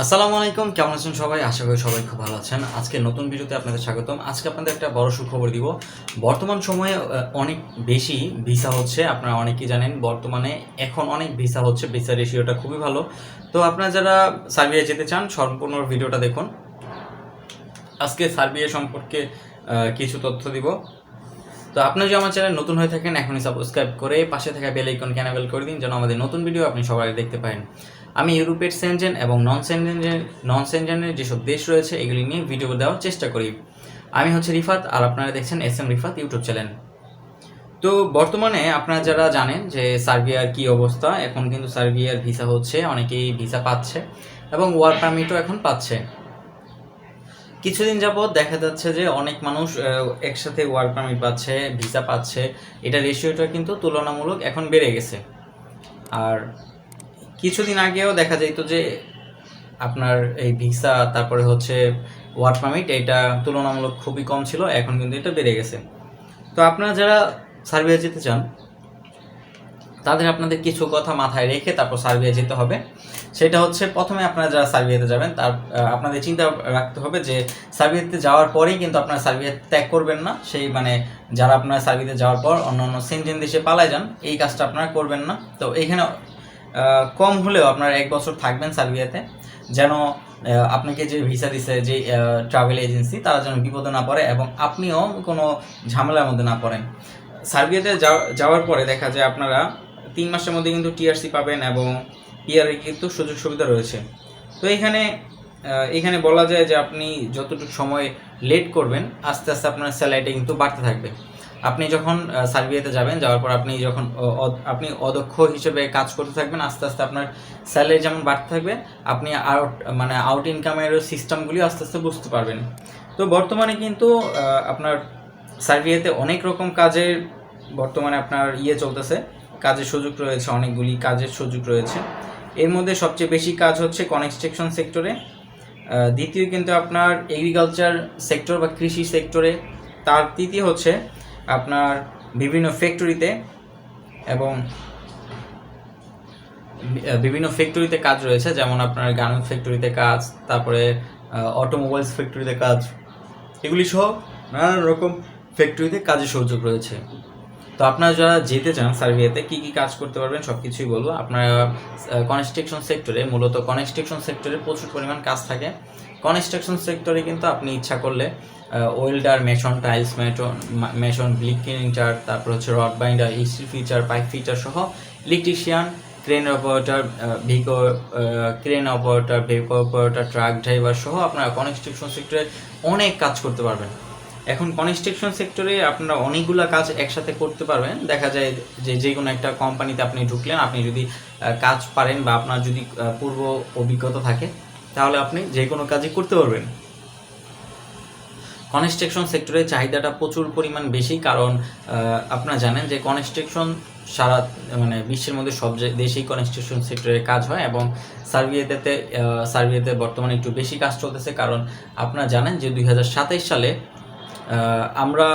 আসসালামু আলাইকুম, কেমন আছেন সবাই? আশা করি সবাই খুব ভালো আছেন। আজকে নতুন ভিডিওতে আপনাদের স্বাগতম। আজকে আপনাদের একটা বড় সুখবর দিব। বর্তমান সময়ে অনেক বেশি ভিসা হচ্ছে। আপনারা অনেকেই জানেন, বর্তমানে এখন অনেক ভিসা হচ্ছে। ভিসা রেশিওটা খুবই ভালো। তো আপনারা যারা সার্বিয়া যেতে চান, সম্পূর্ণ ভিডিওটা দেখুন। আজকে সার্বিয়া সম্পর্কে কিছু তথ্য দিব। তো আপনি যদি আমার চ্যানেল নতুন হয়ে থাকেন, এখনই সাবস্ক্রাইব করে পাশে থাকা বেল আইকন ক্যানাবেল করে দিন, যেন আমাদের নতুন ভিডিও আপনি সবাই দেখতে পারেন। আমি ইউরোপের সেনজেন এবং নন সেনজেন নন সেনজেনের যেসব দেশ রয়েছে, এগুলি নিয়ে ভিডিও দেওয়ার চেষ্টা করি। আমি হচ্ছে রিফাত, আর আপনারা দেখছেন S M Rifat YouTube channel. তো বর্তমানে আপনারা যারা জানেন যে সার্বিয়ার কি অবস্থা, এখন কিন্তু সার্বিয়ার ভিসা হচ্ছে, অনেকেই ভিসা পাচ্ছে এবং ওয়ার্ক পারমিটও এখন পাচ্ছে। কিছুদিন যাবৎ দেখা যাচ্ছে যে অনেক মানুষ একসাথে ওয়ার্ক পারমিট পাচ্ছে, ভিসা পাচ্ছে। এটা রেশিওটা কিন্তু তুলনামূলক এখন বেড়ে গেছে। আর কিছুদিন আগেও দেখা যেত যে আপনার এই ভিসা তারপরে হচ্ছে ওয়ার্ক পারমিট এটা তুলনামূলক খুবই কম ছিল এখন কিন্তু এটা বেড়ে গেছে। তো আপনারা যারা সার্বিয়া যেতে চান তাদের আপনাদের কিছু কথা মাথায় রেখে তারপর সার্বিয়া যেতে হবে। সেটা হচ্ছে প্রথমে আপনারা যারা সার্বিয়াতে যাবেন তার আপনাদের চিন্তা রাখতে হবে যে সার্বিয়াতে যাওয়ার পরেই কিন্তু আপনারা সার্বিয়া ত্যাগ করবেন না। সেই মানে যারা আপনারা সার্বিয়াতে যাওয়ার পর অন্য অন্য সেনজেন দেশে পালায় যান এই কাজটা আপনারা করবেন না। তো আহ, কম হলেও আপনার এক বছর থাকবেন সার্বিয়াতে, যেন আপনাকে যে ভিসা দিছে, যে ট্রাভেল এজেন্সি তারা যেন বিপদে না পড়ে এবং আপনিও কোনো ঝামেলার মধ্যে না পড়েন। সার্বিয়াতে যাওয়া- যাওয়ার পরে দেখা যায় আপনারা তিন মাসের মধ্যে কিন্তু টিআরসি পাবেন এবং পিআরের কিন্তু সুযোগ সুবিধা রয়েছে। তো এখানে এখানে বলা যায় যে আপনি যতটুকু সময় লেট করবেন, আস্তে আস্তে আপনার স্যালারিটা কিন্তু বাড়তে থাকবে। আপনি যখন সার্বিয়াতে যাবেন, যাওয়ার পর আপনি যখন আপনি অদক্ষ হিসেবে কাজ করতে থাকবেন, আস্তে আস্তে আপনার স্যালারি যেমন বাড়তে থাকবে, আপনি আউট মানে আউট ইনকামের সিস্টেমগুলি আস্তে আস্তে বুঝতে পারবেন। তো বর্তমানে কিন্তু আপনার সার্বিয়াতে অনেক রকম কাজের বর্তমানে আপনার ইয়ে চলতেছে। কাজের সুযোগ রয়েছে, অনেকগুলি কাজের সুযোগ রয়েছে। এর মধ্যে সবচেয়ে বেশি কাজ হচ্ছে কনস্ট্রাকশন সেক্টরে দ্বিতীয় কিন্তু আপনার এগ্রিকালচার সেক্টর বা কৃষি সেক্টরে তার তৃতীয় হচ্ছে আপনার বিভিন্ন ফ্যাক্টরিতে এবং বিভিন্ন ফ্যাক্টরিতে কাজ রয়েছে, যেমন আপনার গার্মেন্টস ফ্যাক্টরিতে কাজ, তারপরে অটোমোবাইলস ফ্যাক্টরিতে কাজ। এগুলি সহ নানান রকম ফ্যাক্টরিতে কাজের সুযোগ রয়েছে। তো আপনারা যারা যেতে চান সার্বিয়াতে, কি কি কাজ করতে পারবেন সব কিছুই বলব। আপনারা কনস্ট্রাকশন সেক্টরে মূলত কনস্ট্রাকশন সেক্টরে প্রচুর পরিমাণ কাজ থাকে। কনস্ট্রাকশন সেক্টরে কিন্তু আপনি ইচ্ছা করলে welder mason tiles mason mason bleak ক্লিনিংটার তারপর হচ্ছে রড বাইন্ডার ইস্ট্রি ফিচার পাইপ ফিচার সহ ইলেকট্রিশিয়ান ক্রেন অপারেটর ভিকো ক্রেন অপারেটর ভেকো অপারেটর ট্রাক ড্রাইভার সহ আপনারা কনস্ট্রাকশন সেক্টরে অনেক কাজ করতে পারবেন। এখন কনস্ট্রাকশন সেক্টরে আপনারা অনেকগুলা কাজ একসাথে করতে পারবেন। দেখা যায় যে যে কোনো একটা কোম্পানিতে আপনি ঢুকলেন, আপনি যদি কাজ পারেন বা আপনার যদি পূর্ব অভিজ্ঞতা থাকে তাহলে আপনি যে কোনো কাজই করতে পারবেন। কনস্ট্রাকশন সেক্টরের চাহিদাটা প্রচুর পরিমাণ বেশি, কারণ আপনারা জানেন যে কনস্ট্রাকশন সারা মানে বিশ্বের মধ্যে সব দেশেই কনস্ট্রাকশন সেক্টরে কাজ হয় এবং সার্বিয়াতে সার্বিয়াতে বর্তমানে একটু বেশি কাজ চলতেছে, কারণ আপনারা জানেন যে দুই সালে আমরা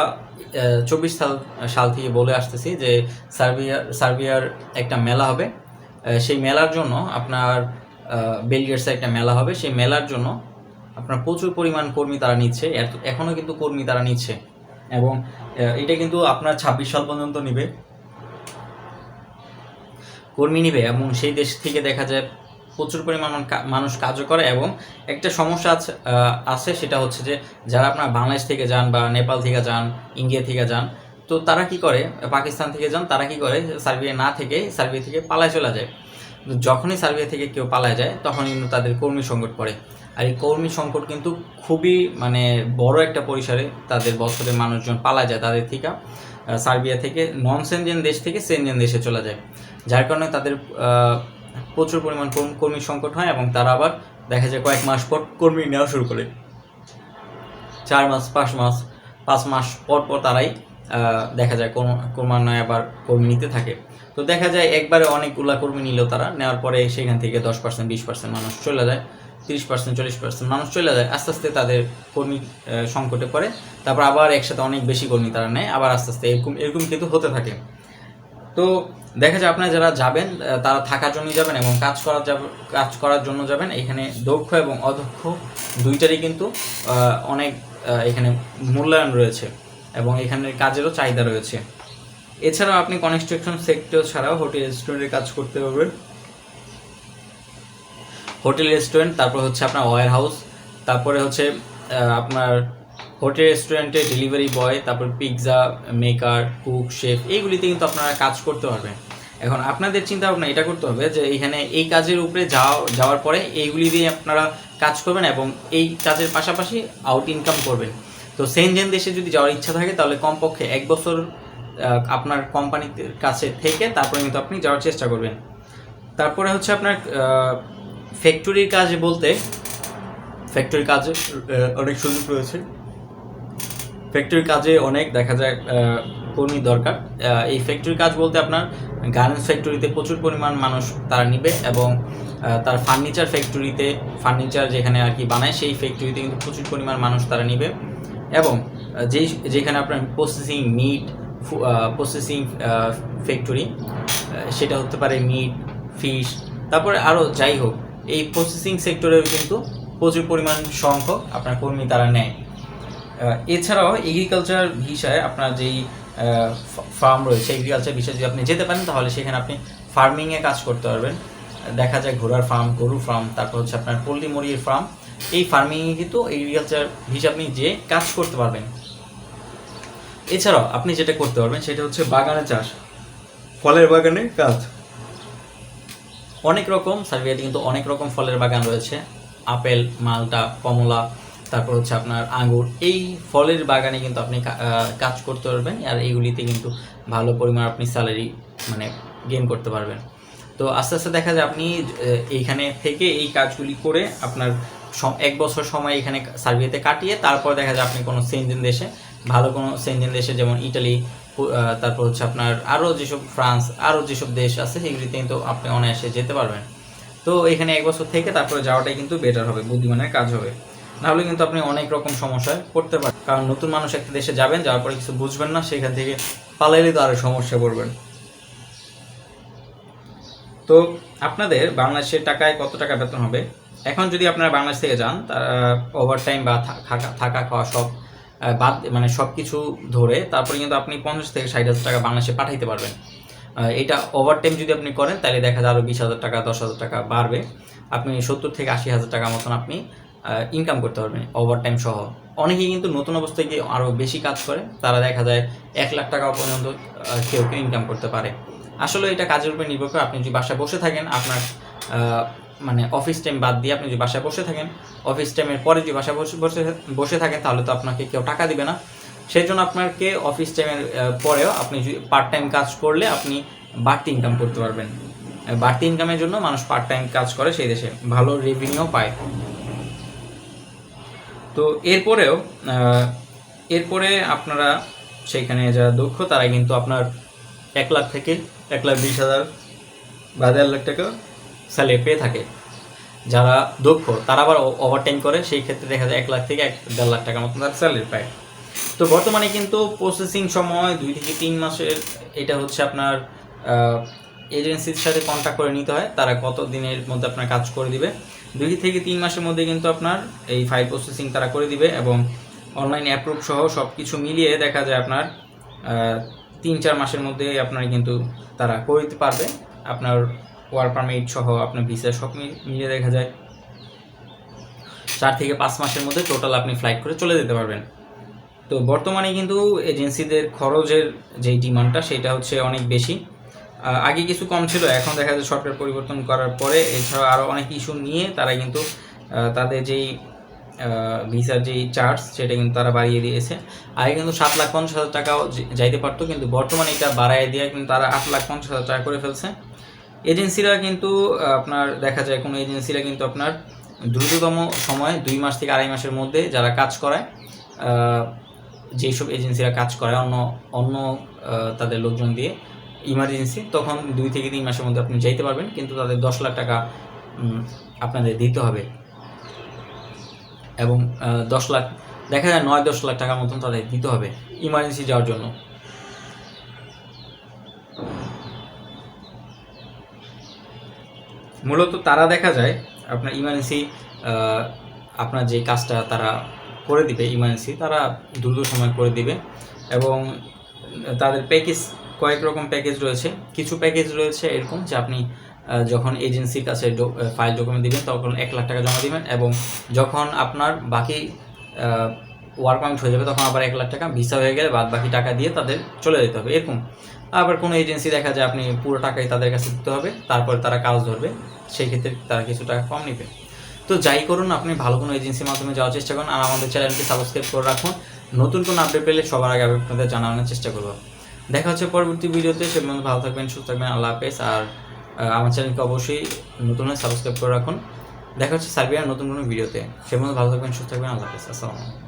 চব্বিশ সাল সাল থেকে বলে আসতেছি যে সার্বিয়ার সার্বিয়ার একটা মেলা হবে। সেই মেলার জন্য আপনার বেলগেটসে একটা মেলা হবে। সেই মেলার জন্য আপনার প্রচুর পরিমাণ কর্মী তারা নিচ্ছে। এখনও কিন্তু কর্মী তারা নিচ্ছে। এবং এটা কিন্তু আপনার ছাব্বিশ সাল পর্যন্ত নিবে। কর্মী নিবে এবং সেই দেশ থেকে দেখা যায় প্রচুর পরিমাণ মানুষ কাজও করে এবং একটা সমস্যা আছে সেটা হচ্ছে যে যারা আপনার বাংলাদেশ থেকে যান বা নেপাল থেকে যান, ইন্ডিয়া থেকে যান, তো তারা কি করে, পাকিস্তান থেকে যান, তারা কি করে সার্বিয়া না থেকে সার্বিয়া থেকে পালায় চলে যায়। যখনই সার্বিয়া থেকে কেউ পালায় যায় তখন কিন্তু তাদের কর্মী সংকট পড়ে। আর এই কর্মী সংকট কিন্তু খুবই মানে বড় একটা পরিসরে তাদের বছরে মানুষজন পালায় যায় তাদের থেকে সার্বিয়া থেকে নন সেনজেন দেশ থেকে সেনজেন দেশে চলে যায়। যার কারণে তাদের প্রচুর পরিমাণ কর্ম- সংকট হয় এবং তারা আবার দেখা যায় কয়েক মাস পর কর্মী নেওয়া শুরু করে। চার মাস, পাঁচ মাস পাঁচ মাস পর পর তারাই দেখা যায় ক্রমান্বয়ে আবার কর্মী নিতে থাকে। তো দেখা যায় একবারে অনেকগুলা কর্মী নিল তারা, নেওয়ার পরে সেখান থেকে দশ পার্সেন্ট বিশ পার্সেন্ট মানুষ চলে যায়, তিরিশ পার্সেন্ট চল্লিশ পার্সেন্ট মানুষ চলে যায়, আস্তে আস্তে তাদের কর্মী সংকটে পড়ে। তারপর আবার একসাথে অনেক বেশি কর্মী তারা নেয়, আবার আস্তে আস্তে এরকম এরকম কিন্তু হতে থাকে। তো দেখা যায় আপনারা যারা যাবেন তারা থাকার জন্য যাবেন এবং কাজ করার কাজ করার জন্য যাবেন। এখানে দক্ষ এবং অদক্ষ দুইটারই কিন্তু অনেক এখানে মূল্যায়ন রয়েছে। এবং এখানের কাজেরও চাহিদা রয়েছে। এছাড়াও আপনি কনস্ট্রাকশন সেক্টর ছাড়াও হোটেল রেস্টুরেন্টে কাজ করতে পারবেন। হোটেল রেস্টুরেন্ট তারপর হচ্ছে আপনার ওয়ার হাউস তারপরে হচ্ছে আপনার হোটেল রেস্টুরেন্টে ডেলিভারি বয় তারপর পিৎজা মেকার কুক শেফ এইগুলিতে কিন্তু আপনারা কাজ করতে পারবেন। এখন আপনাদের চিন্তা ভাবনা এটা করতে হবে যে এখানে এই কাজের উপরে যাওয়া যাওয়ার পরে এইগুলি দিয়ে আপনারা কাজ করবেন এবং এই কাজের পাশাপাশি আউট ইনকাম করবেন। তো সেনজেন দেশে যদি যাওয়ার ইচ্ছা থাকে, তাহলে কমপক্ষে এক বছর আপনার কোম্পানির কাছে থেকে তারপরে কিন্তু আপনি যাওয়ার চেষ্টা করবেন। তারপরে হচ্ছে আপনার ফ্যাক্টরির কাজ বলতে ফ্যাক্টরির কাজে অনেক সুযোগ রয়েছে। ফ্যাক্টরির কাজে অনেক দেখা যায় কর্মী দরকার। এই ফ্যাক্টরির কাজ বলতে আপনার গার্মেন্টস ফ্যাক্টরিতে প্রচুর পরিমাণ মানুষ তারা নিবে এবং তার ফার্নিচার ফ্যাক্টরিতে ফার্নিচার যেখানে আর কি বানায়, সেই ফ্যাক্টরিতে কিন্তু প্রচুর পরিমাণ মানুষ তারা নিবে। এবং যেই, যেখানে আপনার প্রসেসিং মিট প্রসেসিং ফ্যাক্টরি সেটা হতে পারে মিট ফিশ তারপরে আরও যাই হোক, এই প্রসেসিং সেক্টরেও কিন্তু প্রচুর পরিমাণ সংখ্যক আপনার কর্মী তারা নেয়। এছাড়াও এগ্রিকালচার ভিসায় আপনার যেই ফার্ম রয়েছে এগ্রিকালচার বিষয়ে যদি আপনি যেতে পারেন, তাহলে সেখানে আপনি ফার্মিংয়ে কাজ করতে পারবেন। দেখা যায় ঘোড়ার ফার্ম গরুর ফার্ম তারপর হচ্ছে আপনার পোলট্রি মুরগির ফার্ম এই ফার্মিংয়ে কিন্তু এগ্রিকালচার ভিসা আপনি যে কাজ করতে পারবেন। এছাড়াও আপনি যেটা করতে পারবেন সেটা হচ্ছে বাগানে চাষ। ফলের বাগানে কাজ। অনেক রকম সার্বিয়াতে কিন্তু অনেক রকম ফলের বাগান রয়েছে। আপেল মালটা কমলা তারপর হচ্ছে আপনার আঙ্গুর। এই ফলের বাগানে কিন্তু আপনি কাজ করতে পারবেন আর এইগুলিতে কিন্তু ভালো পরিমাণ আপনি স্যালারি মানে গেইন করতে পারবেন। তো আস্তে আস্তে দেখা যায় আপনি এইখানে থেকে এই কাজগুলি করে আপনার এক বছর সময় এখানে সার্বিয়াতে কাটিয়ে তারপর দেখা যায় আপনি কোনো সেনজেন দেশে, ভালো কোনো সেনজেন দেশে, যেমন ইটালি তারপর হচ্ছে আপনার আরও যেসব ফ্রান্স, আরও যেসব দেশ আছে সেগুলিতে কিন্তু আপনি অনায়াসে যেতে পারবেন। তো এখানে এক বছর থেকে তারপরে যাওয়াটাই কিন্তু বেটার হবে, বুদ্ধিমানের কাজ হবে। নাহলে কিন্তু আপনি অনেক রকম সমস্যায় পড়তে পারেন কারণ নতুন মানুষ একটা দেশে যাবেন, যাওয়ার পরে কিছু বুঝবেন না, সেখান থেকে পালাইলে তো আরও সমস্যা পড়বেন। তো আপনাদের বাংলাদেশের টাকায় কত টাকা বেতন হবে? এখন যদি আপনারা বাংলাদেশ থেকে যান, তারা ওভার টাইম বা থাকা থাকা খাওয়া সব বাদ মানে সব কিছু ধরে তারপরে কিন্তু আপনি পঞ্চাশ থেকে ষাট হাজার টাকা বাংলাদেশে পাঠাইতে পারবেন। এটা ওভার টাইম যদি আপনি করেন, তাহলে দেখা যায় আরও বিশ হাজার টাকা, দশ হাজার টাকা বাড়বে। আপনি সত্তর থেকে আশি হাজার টাকা মতন আপনি ইনকাম করতে পারবেন ওভার টাইম সহ। অনেকেই কিন্তু নতুন অবস্থায় গিয়ে আরও বেশি কাজ করে, তারা দেখা যায় এক লাখ টাকা পর্যন্ত কেউ কেউ ইনকাম করতে পারে। আসলে এটা কাজের উপর নির্ভর করে আপনি যদি বাসায় বসে থাকেন, আপনার মানে অফিস টাইম বাদ দিয়ে আপনি যদি বাসায় বসে থাকেন অফিস টাইমের পরে যদি বাসায় বসে বসে বসে থাকেন, তাহলে তো আপনাকে কেউ টাকা দিবে না। সেই জন্য আপনাকে অফিস টাইমের পরেও আপনি যদি পার্ট টাইম কাজ করলে আপনি বাড়তি ইনকাম করতে পারবেন। বাড়তি ইনকামের জন্য মানুষ পার্ট টাইম কাজ করে, সেই দেশে ভালো রেভিনিউ পায়। তো এরপরেও এরপরে আপনারা সেখানে যারা দক্ষ তারা কিন্তু আপনার এক লাখ থেকে এক লাখ বিশ হাজার বা দেড় লাখ টাকা স্যালারি পেয়ে থাকে। যারা দক্ষ তারা আবার ওভারটাইম করে সেই ক্ষেত্রে দেখা যায় এক লাখ থেকে এক দেড় লাখ টাকার মতন তারা স্যালারি পায়। তো বর্তমানে কিন্তু প্রসেসিং সময় দুই থেকে তিন মাসের এটা হচ্ছে আপনার এজেন্সির সাথে কন্ট্যাক্ট করে নিতে হয় তারা কত দিনের মধ্যে আপনার কাজ করে দিবে। দুই থেকে তিন মাসের মধ্যে কিন্তু আপনার এই ফাইল প্রসেসিং তারা করে দিবে এবং অনলাইন অ্যাপ্রুভ সহ সব কিছু মিলিয়ে দেখা যায় আপনার তিন চার মাসের মধ্যে আপনার কিন্তু তারা করে দিতে পারবে। আপনার ওয়ার্ক পারমিট সহ আপনার ভিসা সব মিলিয়ে দেখা যায়। চার থেকে পাঁচ মাসের মধ্যে টোটাল আপনি ফ্লাইট করে চলে যেতে পারবেন। তো বর্তমানে কিন্তু এজেন্সিদের খরচের যেই ডিমান্ডটা সেটা হচ্ছে অনেক বেশি। আগে কিছু কম ছিল, এখন দেখা যায় সরকার পরিবর্তন করার পরে এছাড়া আরও অনেক ইস্যু নিয়ে তারা কিন্তু তাদের যেই ভিসার যেই চার্জ সেটা কিন্তু তারা বাড়িয়ে দিয়েছে। আগে কিন্তু সাত লাখ পঞ্চাশ হাজার টাকাও যাইতে পারতো, কিন্তু বর্তমানে এটা বাড়ায় দিয়ে কিন্তু তারা আট লাখ পঞ্চাশ হাজার টাকা করে ফেলছে। এজেন্সিরা কিন্তু আপনার দেখা যায় কোনো এজেন্সিরা কিন্তু আপনার দ্রুততম সময়ে দুই মাস থেকে আড়াই মাসের মধ্যে যারা কাজ করায় যেসব এজেন্সিরা কাজ করে অন্য অন্য তাদের লোকজন দিয়ে ইমার্জেন্সি তখন দুই থেকে তিন মাসের মধ্যে আপনি যাইতে পারবেন, কিন্তু তাদের দশ লাখ টাকা আপনাদের দিতে হবে। এবং দশ লাখ, দেখা যায় নয় দশ লাখ টাকার মতন তাদের দিতে হবে ইমার্জেন্সি যাওয়ার জন্য। মূলত তারা দেখা যায়, আপনার ইমার্জেন্সি আপনার যে কাজটা তারা করে দিবে ইমার্জেন্সি তারা দ্রুত সময় করে দিবে এবং তাদের প্যাকেজ কয়েক রকম প্যাকেজ রয়েছে। কিছু প্যাকেজ রয়েছে এরকম যে আপনি যখন এজেন্সির কাছে ফাইল ডকুমেন্ট দিবেন, তখন এক লাখ টাকা জমা দিবেন এবং যখন আপনার বাকি ওয়ার্ক হয়ে যাবে, তখন আবার এক লাখ টাকা ভিসা হয়ে গেলে বাদ বাকি টাকা দিয়ে তাদের চলে যেতে হবে। এরকম আবার কোনো এজেন্সি দেখা যায় আপনি পুরো টাকাই তাদের কাছে দিতে হবে, তারপরে তারা কাজ ধরবে, সেই ক্ষেত্রে তারা কিছু টাকা কম নেবে। তো যাই করুন, আপনি ভালো কোনো এজেন্সির মাধ্যমে যাওয়ার চেষ্টা করুন আর আমাদের চ্যানেলটি সাবস্ক্রাইব করে রাখুন। নতুন কোনো আপডেট পেলে সবার আগে আপনাদের জানানোর চেষ্টা করব। দেখা হচ্ছে পরবর্তী ভিডিওতে, সে ভালো থাকবেন, সুস্থ থাকবেন, আল্লাহ হাফেজ। আর আমার চ্যানেলকে অবশ্যই নতুন সাবস্ক্রাইব করে রাখুন। দেখা হচ্ছে সার্বিয়ার নতুন কোনো ভিডিওতে। সে ভালো থাকবেন, সুস্থ থাকবেন, আল্লাহ হাফেজ। আসসালামু আলাইকুম।